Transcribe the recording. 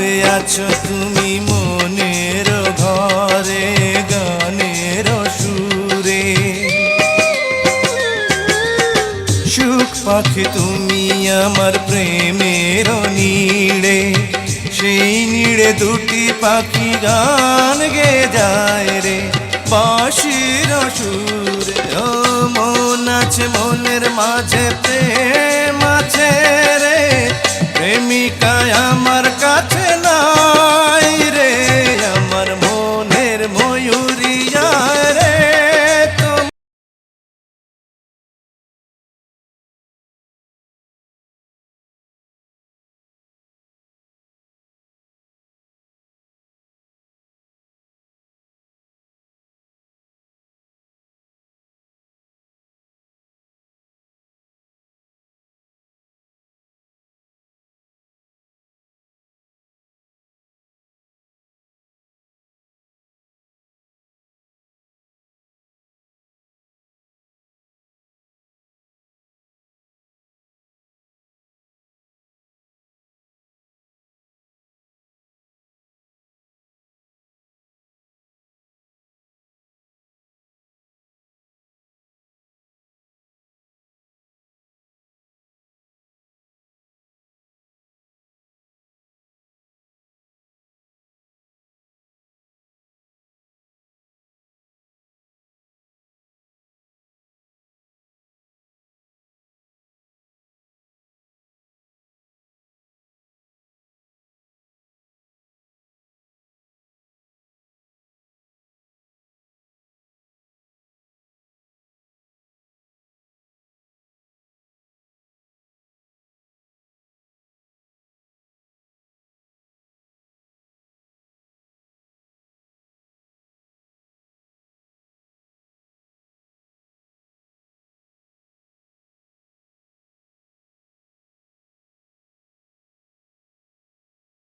হয়ে আছো তুমি মনের ঘরে, গানের সুরে। সুখ পাখি তুমি আমার প্রেমের নীড়ে। সেই নীড়ে দুটি পাখি গান গে যায় রে। বাঁশির সুরে, ও মন আছে মনের মাঝে প্রেম। প্রেমিকায় আমার কাছে না